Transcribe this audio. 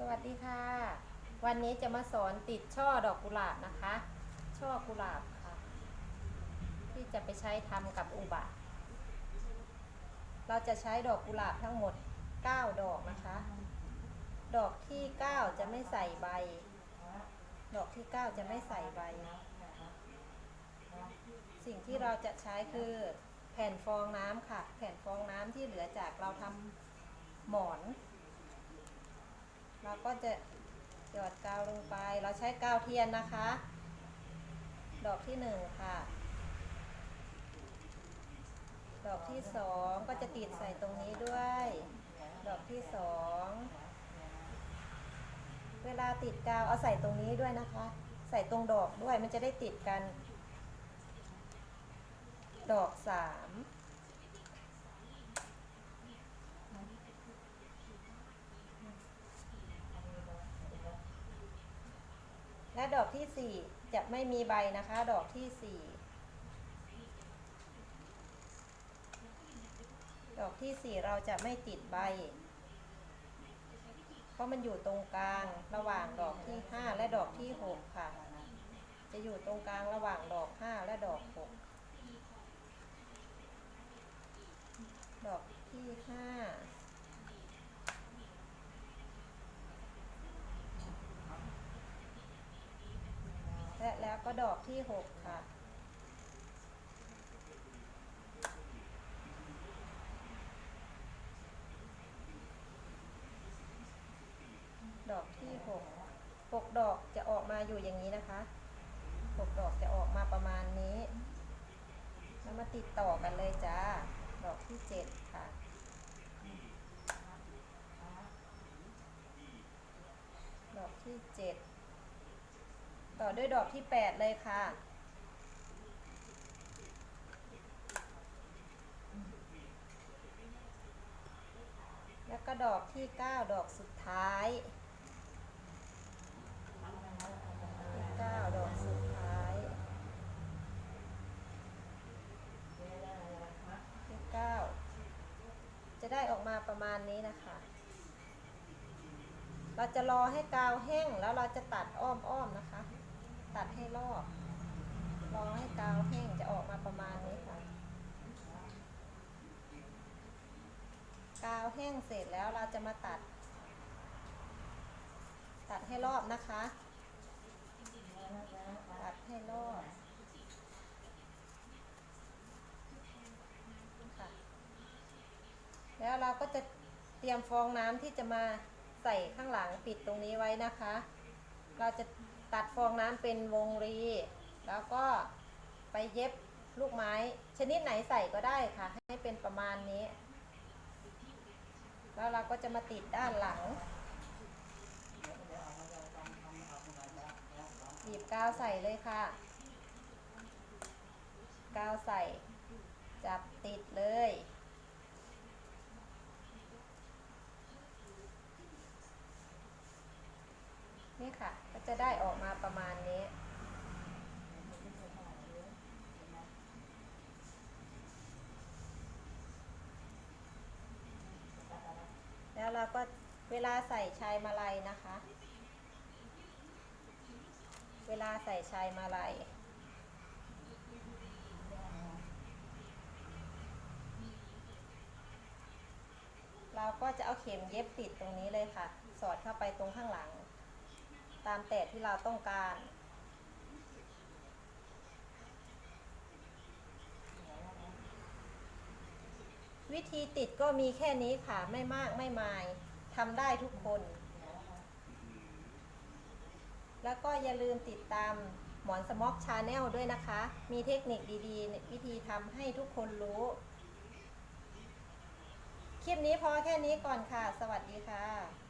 สวัสดีค่ะ วันนี้จะมาสอนติดช่อดอกกุหลาบนะคะ ช่อกุหลาบค่ะ ที่จะไปใช้ทำกับอุบะเราจะใช้ดอกกุหลาบทั้งหมด 9 ดอกนะคะ ดอกที่ 9 จะไม่ใส่ใบ ดอกที่ 9 จะไม่ใส่ใบ สิ่งที่เราจะใช้คือแผ่นฟองน้ำค่ะ แผ่นฟองน้ำที่เหลือจากเราทำหมอน เราก็จะหยอดกาวลงไป เราใช้กาวเทียนนะคะ ดอกที่หนึ่งค่ะ ดอกที่สองก็จะติดใส่ตรงนี้ด้วย ดอกที่สองเวลาติดกาวเอาใส่ตรงนี้ด้วยนะคะ ใส่ตรงดอกด้วยมันจะได้ติดกัน ดอกสาม และ ดอกที่สี่จะไม่มีใบนะคะ ดอกที่สี่ดอกที่สี่เราจะไม่ติดใบ เพราะมันอยู่ตรงกลางระหว่างดอกที่ห้าและดอกที่หกค่ะ จะอยู่ตรงกลางระหว่างดอกห้าและดอกหกดอกที่ห้า และแล้ว ก็ดอกที่หกค่ะ ดอกที่หกหกดอกจะออกมาอยู่อย่างนี้นะคะหกดอกจะออกมาประมาณนี้ แล้วมาติดต่อกันเลยจ้า ดอกที่เจ็ดค่ะดอกที่เจ็ด ต่อด้วยดอกที่แปดเลยค่ะ แล้วก็ดอกที่เก้าดอกสุดท้ายที่เก้าดอกสุดท้ายที่เก้าจะได้ออกมาประมาณนี้นะคะ เราจะรอให้กาวแห้งแล้วเราจะตัดอ้อมๆนะคะ ตัดให้รอบรอให้กาวแห้งจะออกมาประมาณนี้ค่ะ กาวแห้งเสร็จแล้วเราจะมาตัด ตัดให้รอบนะคะ ตัดให้รอบค่ะแล้วเราก็จะเตรียมฟองน้ำที่จะมาใส่ข้างหลังปิดตรงนี้ไว้นะคะ เราจะ ตัดฟองน้ำเป็นวงรี แล้วก็ไปเย็บลูกไม้ ชนิดไหนใส่ก็ได้ค่ะ ให้เป็นประมาณนี้ แล้วเราก็จะมาติดด้านหลังบีบกาวใส่เลยค่ะ กาวใส่ จับติดเลย นี่ค่ะ ก็จะได้ออกมาประมาณนี้ แล้วเราก็เวลาใส่ชายมาลัยนะคะ เวลาใส่ชายมาลัยเราก็จะเอาเข็มเย็บติดตรงนี้เลยค่ะ สอดเข้าไปตรงข้างหลัง ตามแต่ที่เราต้องการวิธีติดก็มีแค่นี้ค่ะไม่มากไม่มายทำได้ทุกคน แล้วก็อย่าลืมติดตามหมอนสม็อกชาแนลด้วยนะคะ มีเทคนิคดีๆ วิธีทำให้ทุกคนรู้ คลิปนี้พอแค่นี้ก่อนค่ะ สวัสดีค่ะ